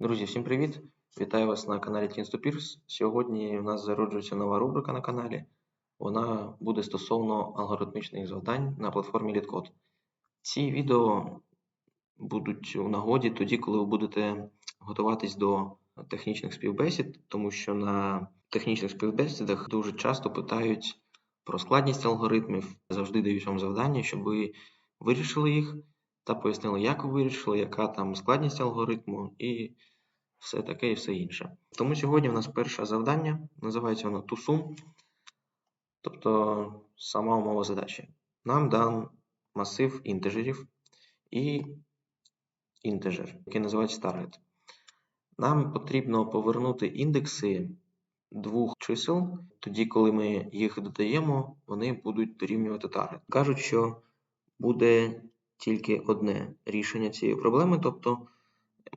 Друзі, всім привіт! Вітаю вас на каналі Teens to Peers. Сьогодні в нас зароджується нова рубрика на каналі. Вона буде стосовно алгоритмічних завдань на платформі LeetCode. Ці відео будуть у нагоді тоді, коли ви будете готуватись до технічних співбесід, тому що на технічних співбесідах дуже часто питають про складність алгоритмів. Завжди дають вам завдання, щоб ви вирішили їх та пояснили, як вирішили, яка там складність алгоритму і все таке і все інше. Тому сьогодні в нас перше завдання, називається воно ToSum, тобто сама умова задачі. Нам дан масив інтежерів і інтежер, який називається target. Нам потрібно повернути індекси двох чисел, тоді, коли ми їх додаємо, вони будуть дорівнювати target. Кажуть, що буде тільки одне рішення цієї проблеми, тобто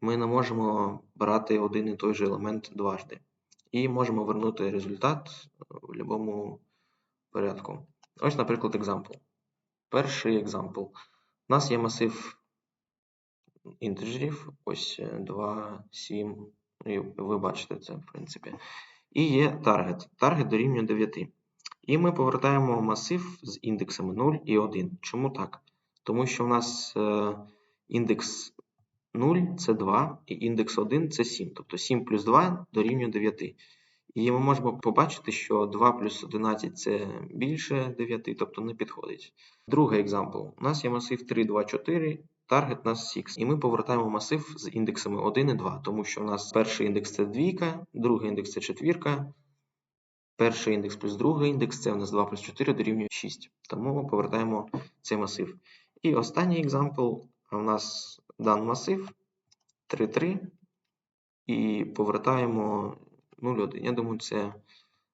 ми не можемо брати один і той же елемент дважди. І можемо вернути результат в будь-якому порядку. Ось, наприклад, екзампл. Перший екзампл. У нас є масив інтеджерів, ось 2, 7, і ви бачите це, в принципі. І є таргет. Таргет дорівнює 9. І ми повертаємо масив з індексами 0 і 1. Чому так? Тому що у нас е, індекс 0 це 2, і індекс 1 це 7. Тобто 7 плюс 2 дорівнює 9. І ми можемо побачити, що 2 плюс 11 це більше 9, тобто не підходить. Другий екзампл. У нас є масив 3, 2, 4, таргет нас 6. І ми повертаємо масив з індексами 1 і 2, тому що у нас перший індекс це двійка, другий індекс це четвірка, перший індекс плюс другий індекс це у нас 2 плюс 4 дорівнює 6. Тому повертаємо цей масив. І останній екзампл. У нас дан масив 3,3 і повертаємо 0,1. Я думаю, це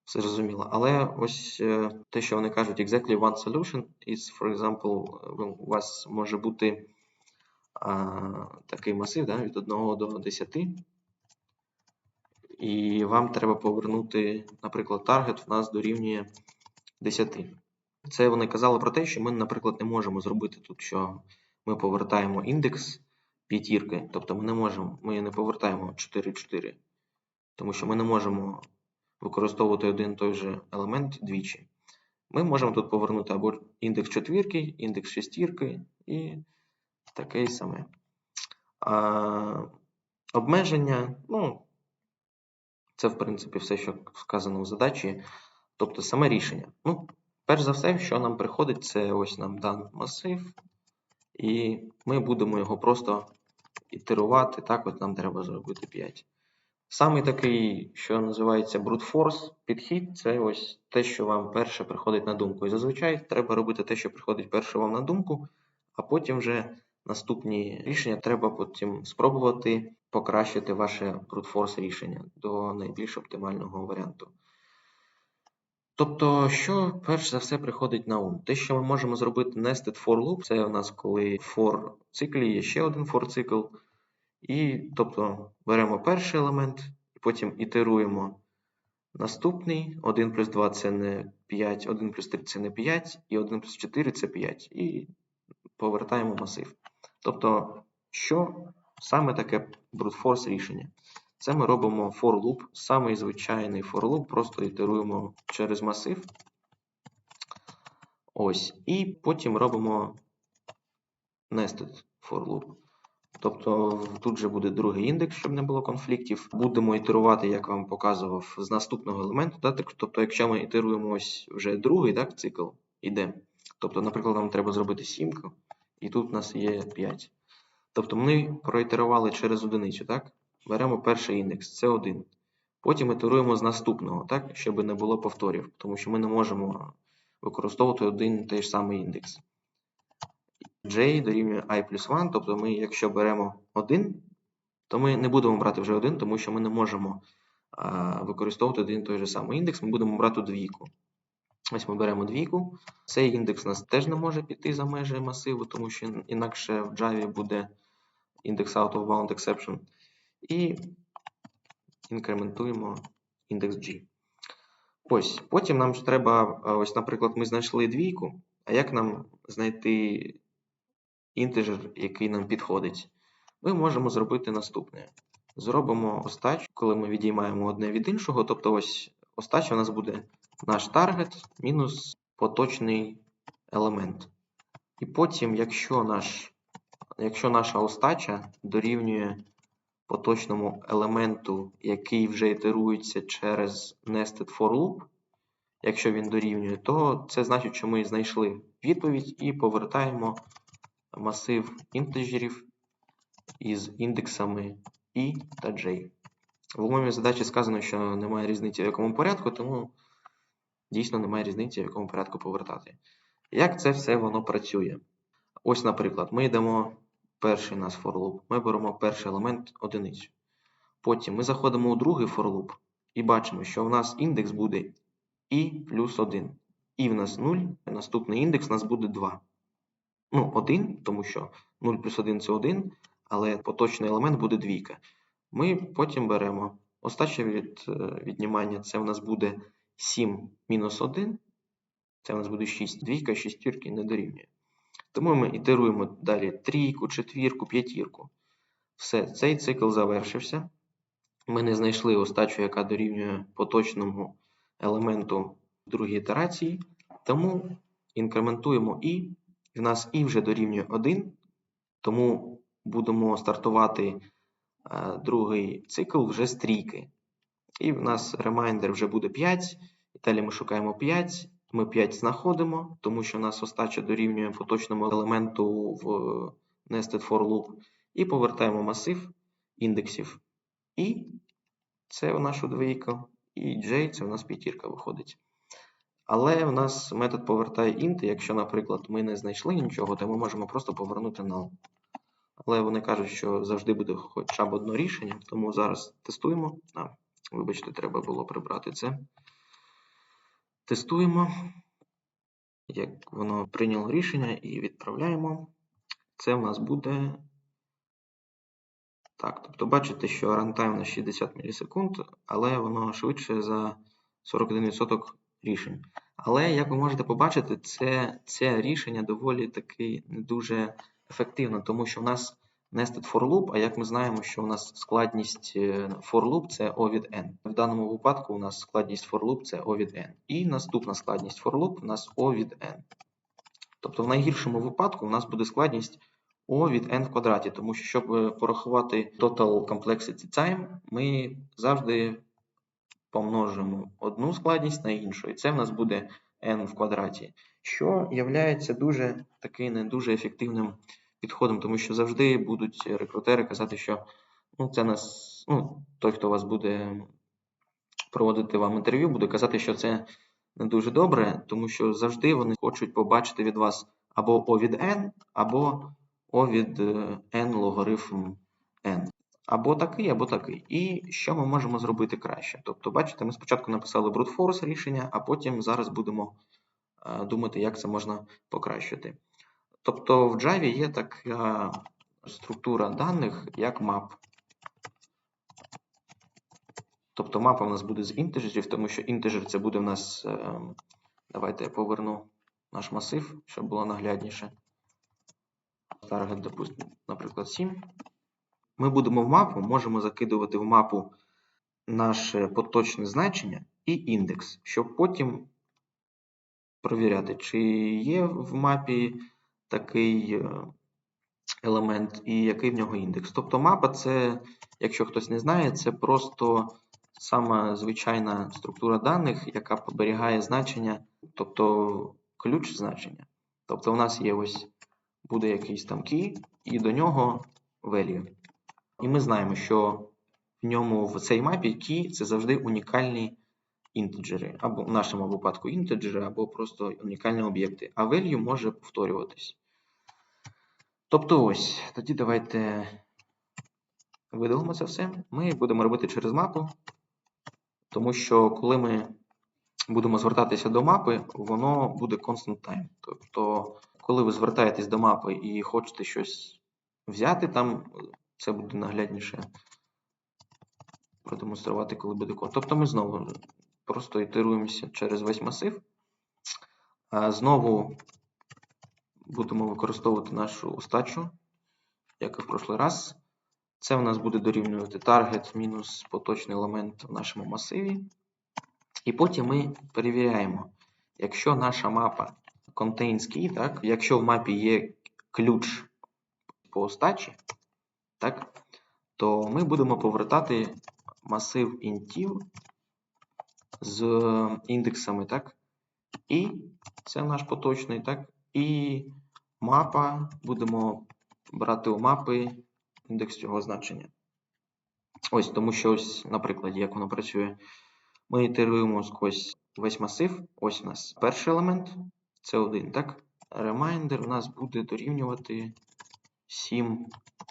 все зрозуміло. Але ось е, те, що вони кажуть, exactly one solution is, for example, у вас може бути а, такий масив да, від 1 до 10. І вам треба повернути, наприклад, таргет в нас дорівнює 10. Це вони казали про те, що ми, наприклад, не можемо зробити тут, що ми повертаємо індекс п'ятірки, тобто ми не можемо, ми не повертаємо 4, 4, тому що ми не можемо використовувати один той же елемент двічі. Ми можемо тут повернути або індекс четвірки, індекс шестірки і таке саме. А, Обмеження, ну, це, в принципі, все, що сказано в задачі, тобто саме рішення. Ну, Перш за все, що нам приходить, це ось нам дан масив, і ми будемо його просто ітерувати. Так, от нам треба зробити 5. Саме такий, що називається brute force підхід, це ось те, що вам перше приходить на думку. І зазвичай треба робити те, що приходить перше вам на думку, а потім вже наступні рішення треба потім спробувати покращити ваше brute force рішення до найбільш оптимального варіанту. Тобто, що перш за все приходить на ум? Те, що ми можемо зробити nested for loop, це у нас коли for циклі є ще один for цикл. І тобто беремо перший елемент, потім ітеруємо наступний. 1 плюс 2 це не 5, 1 плюс 3 це не 5, і 1 плюс 4 це 5. І повертаємо масив. Тобто, що саме таке brute force рішення? Це ми робимо for loop, самий звичайний for loop, просто ітеруємо через масив. Ось. І потім робимо nested for loop. Тобто тут же буде другий індекс, щоб не було конфліктів. Будемо ітерувати, як вам показував, з наступного елементу. Так? Тобто, якщо ми ітеруємо ось вже другий так, цикл іде. Тобто, наприклад, нам треба зробити 7, і тут у нас є 5. Тобто ми проітерували через одиницю, так? Беремо перший індекс, це 1. Потім ітеруємо з наступного, так, щоб не було повторів, тому що ми не можемо використовувати один і той ж самий індекс. J дорівнює і плюс 1, тобто ми, якщо беремо 1, то ми не будемо брати вже 1, тому що ми не можемо а, використовувати один і той же самий індекс, ми будемо брати двійку. Ось ми беремо двійку. Цей індекс у нас теж не може піти за межі масиву, тому що інакше в Java буде індекс out of bound exception. І інкрементуємо індекс G. Ось, Потім нам ж треба, ось, наприклад, ми знайшли двійку, а як нам знайти інтежер, який нам підходить? Ми можемо зробити наступне. зробимо остачу, коли ми відіймаємо одне від іншого. Тобто ось остача у нас буде наш таргет мінус поточний елемент. І потім, якщо, наш, якщо наша остача дорівнює поточному елементу, який вже ітерується через nested for loop, якщо він дорівнює, то це значить, що ми знайшли відповідь і повертаємо масив інтеджерів із індексами і та j. В умові задачі сказано, що немає різниці в якому порядку, тому дійсно немає різниці, в якому порядку повертати. Як це все воно працює? Ось, наприклад, ми йдемо перший у нас for loop, ми беремо перший елемент одиницю. Потім ми заходимо у другий for loop і бачимо, що в нас індекс буде і плюс 1. І в нас 0, наступний індекс у нас буде 2. Ну, 1, тому що 0 плюс 1 це 1, але поточний елемент буде двійка. Ми потім беремо остача від е, віднімання, це в нас буде 7 мінус 1, це в нас буде 6. Двійка шістірки не дорівнює. Тому ми ітеруємо далі трійку, четвірку, п'ятірку. Все, цей цикл завершився. Ми не знайшли остачу, яка дорівнює поточному елементу другій ітерації, тому інкрементуємо і. В нас і вже дорівнює 1, тому будемо стартувати е, другий цикл вже з трійки. І в нас ремайндер вже буде 5. І далі ми шукаємо 5. Ми 5 знаходимо, тому що в нас остача дорівнює поточному елементу в nested for loop. І повертаємо масив індексів. І це у нашу двійку. І J це у нас п'ятірка виходить. Але в нас метод повертає int, якщо, наприклад, ми не знайшли нічого, то ми можемо просто повернути null. Але вони кажуть, що завжди буде хоча б одне рішення, тому зараз тестуємо. А, вибачте, треба було прибрати це. Тестуємо, як воно прийняло рішення, і відправляємо. Це в нас буде. Так, тобто бачите, що runtime на 60 мілісекунд, але воно швидше за 41% рішень. Але, як ви можете побачити, це, це рішення доволі таки не дуже ефективно, тому що в нас nested for loop, а як ми знаємо, що у нас складність е, for loop це O від N. В даному випадку у нас складність for loop це O від N. І наступна складність for loop у нас O від N. Тобто в найгіршому випадку у нас буде складність O від N в квадраті, тому що, щоб е, порахувати total complexity time, ми завжди помножимо одну складність на іншу, і це в нас буде n в квадраті, що є дуже таки не дуже ефективним підходом, тому що завжди будуть рекрутери казати, що ну, це нас, ну, той, хто вас буде проводити вам інтерв'ю, буде казати, що це не дуже добре, тому що завжди вони хочуть побачити від вас або O від n, або O від е, n логарифм n. Або такий, або такий. І що ми можемо зробити краще? Тобто, бачите, ми спочатку написали force рішення, а потім зараз будемо е, думати, як це можна покращити. Тобто в Java є така структура даних, як map. Тобто мапа в нас буде з інтеджерів, тому що інтеджер це буде в нас. Е, давайте я поверну наш масив, щоб було наглядніше. Target, допустимо, наприклад, 7. Ми будемо в мапу, можемо закидувати в мапу наше поточне значення і індекс, щоб потім провіряти, чи є в мапі такий е, елемент і який в нього індекс. Тобто мапа це, якщо хтось не знає, це просто сама звичайна структура даних, яка зберігає значення, тобто ключ значення. Тобто у нас є ось буде якийсь там key, і до нього value. І ми знаємо, що в ньому в цій мапі key це завжди унікальні інтеджери, або в нашому випадку інтеджери, або просто унікальні об'єкти. А value може повторюватись. Тобто ось, тоді давайте видалимо це все. Ми будемо робити через мапу, тому що коли ми будемо звертатися до мапи, воно буде constant time. Тобто, коли ви звертаєтесь до мапи і хочете щось взяти, там це буде наглядніше продемонструвати, коли буде код. Тобто ми знову просто ітеруємося через весь масив. Знову будемо використовувати нашу остачу, як і в прошлий раз. Це в нас буде дорівнювати target мінус поточний елемент в нашому масиві. І потім ми перевіряємо, якщо наша мапа contains так, якщо в мапі є ключ по остачі, так, то ми будемо повертати масив інтів з індексами, так? І це наш поточний, так? І мапа будемо брати у мапи індекс цього значення. Ось, тому що ось, наприклад, як воно працює. Ми ітеруємо сквозь весь масив. Ось у нас перший елемент, це один, так? Reminder у нас буде дорівнювати 7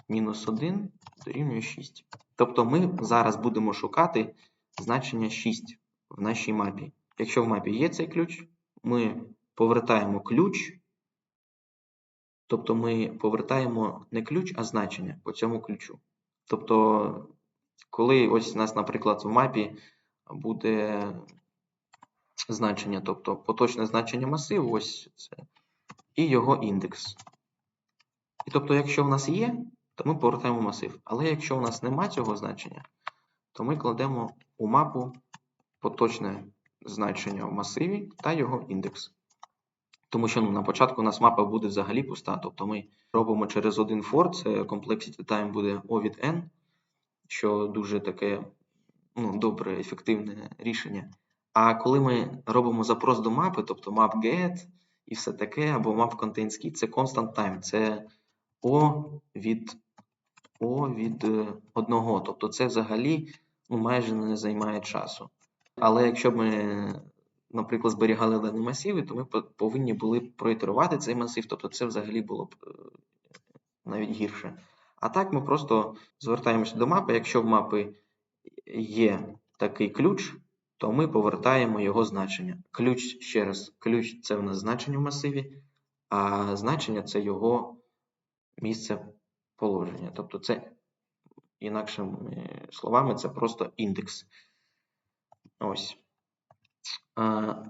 мінус 1 дорівнює 6. Тобто ми зараз будемо шукати значення 6 в нашій мапі. Якщо в мапі є цей ключ, ми повертаємо ключ, тобто ми повертаємо не ключ, а значення по цьому ключу. Тобто, коли ось у нас, наприклад, в мапі буде значення, тобто поточне значення масиву, ось це, і його індекс. І тобто, якщо в нас є, то ми повертаємо масив. Але якщо у нас нема цього значення, то ми кладемо у мапу поточне значення в масиві та його індекс. Тому що ну, на початку у нас мапа буде взагалі пуста. Тобто ми робимо через один for, це complexity time буде O від N, що дуже таке ну, добре, ефективне рішення. А коли ми робимо запрос до мапи, тобто map get і все таке, або map contains key, це constant time, це O від O від 1. Тобто це взагалі ну, майже не займає часу. Але якщо б ми, наприклад, зберігали дані масиви, то ми повинні були проітерувати цей масив, тобто це взагалі було б е, навіть гірше. А так ми просто звертаємося до мапи. Якщо в мапи є такий ключ, то ми повертаємо його значення. Ключ ще раз, ключ це в нас значення в масиві, а значення це його місце положення. Тобто, це, інакшими словами, це просто індекс. Ось.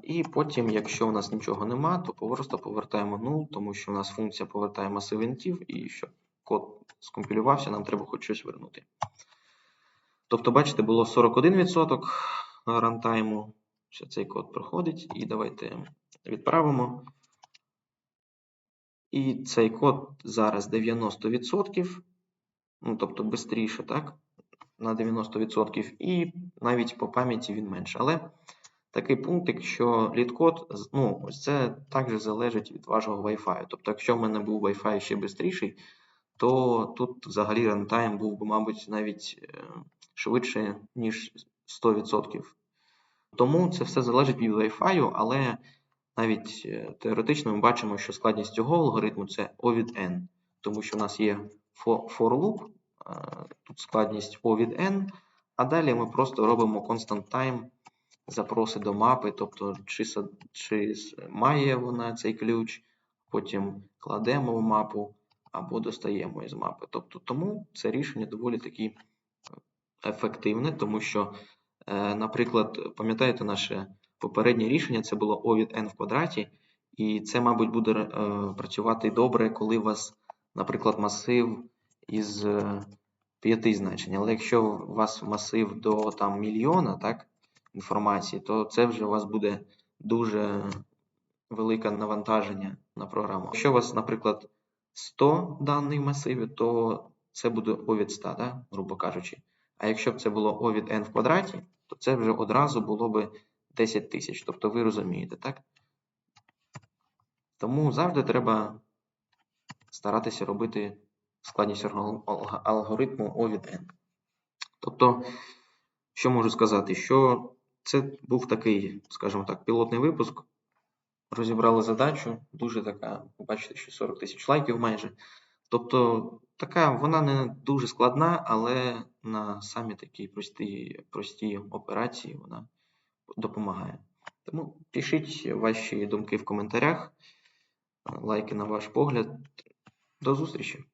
І потім, якщо у нас нічого нема, то просто повертаємо 0, тому що у нас функція повертає масив інтів, і щоб код скомпілювався, нам треба хоч щось вернути. Тобто, бачите, було 41% рантайму, що цей код проходить, і давайте відправимо. І цей код зараз 90%, ну, тобто швидше, так? На 90%, і навіть по пам'яті він менше. Але такий пунктик, що літкод, ну, ось це також залежить від вашого Wi-Fi. Тобто, якщо в мене був Wi-Fi ще швидший, то тут взагалі рантайм був би, мабуть, навіть е, швидше, ніж 100%. Тому це все залежить від Wi-Fi, але навіть е, теоретично ми бачимо, що складність цього алгоритму це O від N, тому що в нас є for loop, тут складність O від N, а далі ми просто робимо constant time запроси до мапи, тобто чи, чи має вона цей ключ, потім кладемо в мапу або достаємо із мапи. Тобто, Тому це рішення доволі таки ефективне, тому що, е, наприклад, пам'ятаєте наше попереднє рішення це було O від n в квадраті, і це, мабуть, буде е, працювати добре, коли у вас, наприклад, масив із е, п'яти значень. Але якщо у вас масив до там, мільйона так, інформації, то це вже у вас буде дуже велике навантаження на програму. Якщо у вас, наприклад, 100 даних в масиві, то це буде O від 100, да? грубо кажучи. А якщо б це було O від n в квадраті, то це вже одразу було б 10 тисяч. Тобто ви розумієте, так? Тому завжди треба старатися робити складність алгоритму O від N. Тобто, що можу сказати? Що це був такий, скажімо так, пілотний випуск. Розібрали задачу, дуже така, бачите, що 40 тисяч лайків майже. Тобто, така, вона не дуже складна, але на самі такі прості, прості операції вона допомагає. Тому пишіть ваші думки в коментарях, лайки на ваш погляд. До зустрічі!